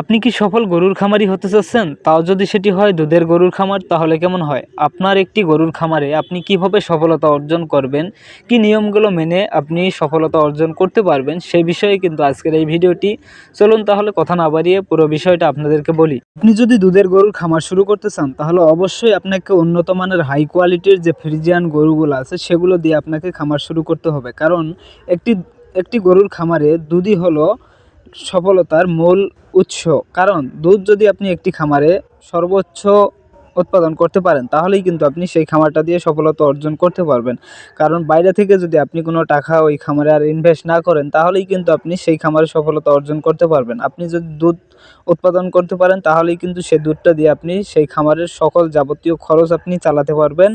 আপনি কি সফল গরুর খামারি হতে চাচ্ছেন? তাও যদি সেটি হয় দুধের গরুর খামার, তাহলে কেমন হয়? আপনার একটি গরুর খামারে আপনি কীভাবে সফলতা অর্জন করবেন? কি নিয়মগুলো মেনে আপনি সফলতা অর্জন করতে পারবেন? সেই বিষয়ে কিন্তু আজকের এই ভিডিওটি। চলুন তাহলে কথা না বাড়িয়ে পুরো বিষয়টা আপনাদেরকে বলি। আপনি যদি দুধের গরুর খামার শুরু করতে চান, তাহলে অবশ্যই আপনাকে উন্নত মানের হাই কোয়ালিটির যে ফ্রিজিয়ান গরুগুলো আছে, সেগুলো দিয়ে আপনাকে খামার শুরু করতে হবে। কারণ একটি একটি গরুর খামারে দুধই হলো সফলতার মূল উৎস। কারণ দুধ যদি আপনি একটি খামারে সর্বোচ্চ উৎপাদন করতে পারেন, তাহলেই কিন্তু আপনি সেই খামারটা দিয়ে সফলতা অর্জন করতে পারবেন। কারণ বাইরে থেকে যদি আপনি কোনো টাকা ওই খামারে আর ইনভেস্ট না করেন, তাহলেই কিন্তু আপনি সেই খামারে সফলতা অর্জন করতে পারবেন। আপনি যদি দুধ উৎপাদন করতে পারেন, তাহলেই কিন্তু সেই দুধটা দিয়ে আপনি সেই খামারের সকল যাবতীয় খরচ আপনি চালাতে পারবেন।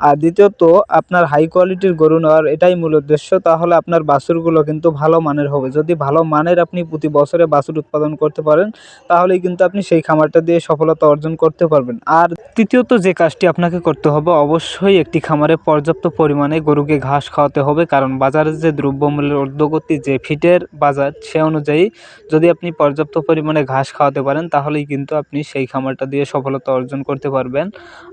আর দ্বিতীয়ত, আপনার হাই কোয়ালিটির গরু নেওয়ার এটাই মূল উদ্দেশ্য, তাহলে আপনার বাছুরগুলো কিন্তু ভালো মানের হবে। যদি ভালো মানের আপনি প্রতি বছরে বাছুর উৎপাদন করতে পারেন, তাহলেই কিন্তু আপনি সেই খামারটা দিয়ে সফলতা অর্জন করতে পারবেন। আর তৃতীয়ত, যে কাজটি আপনাকে করতে হবে, অবশ্যই একটি খামারে পর্যাপ্ত পরিমাণে গরুকে ঘাস খাওয়াতে হবে। কারণ বাজারের যে দ্রব্যমূল্যের ঊর্ধ্বগতি, যে ফিটের বাজার, সে অনুযায়ী যদি আপনি পর্যাপ্ত পরিমাণে ঘাস খাওয়াতে পারেন, তাহলেই কিন্তু আপনি সেই খামারটা দিয়ে সফলতা অর্জন করতে পারবেন।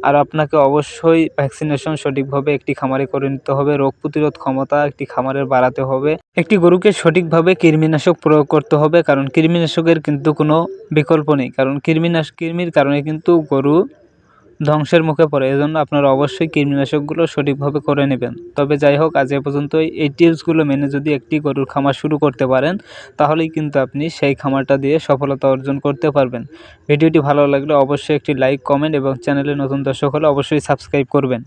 আর আপনাকে অবশ্যই ভ্যাকসিনেশন সঠিকভাবে একটি খামারে করে নিতে হবে। রোগ প্রতিরোধ ক্ষমতা একটি খামারের বাড়াতে হবে। একটি গরুকে সঠিকভাবে কৃমিনাশক প্রয়োগ করতে হবে, কারণ কৃমিনাশকের কিন্তু কোনো বিকল্প নেই। কারণ কৃমিনাশ, কৃমির কারণে কিন্তু গরু ধ্বংসের মুখে পড়ে, এজন্য আপনারা অবশ্যই কীটনাশকগুলো সঠিকভাবে করে নেবেন। তবে যাই হোক, আজ এ পর্যন্ত এই টিপসগুলো মেনে যদি একটি গরুর খামার শুরু করতে পারেন, তাহলেই কিন্তু আপনি সেই খামারটা দিয়ে সফলতা অর্জন করতে পারবেন। ভিডিওটি ভালো লাগলে অবশ্যই একটি লাইক, কমেন্ট এবং চ্যানেলে নতুন দর্শক হলে অবশ্যই সাবস্ক্রাইব করবেন।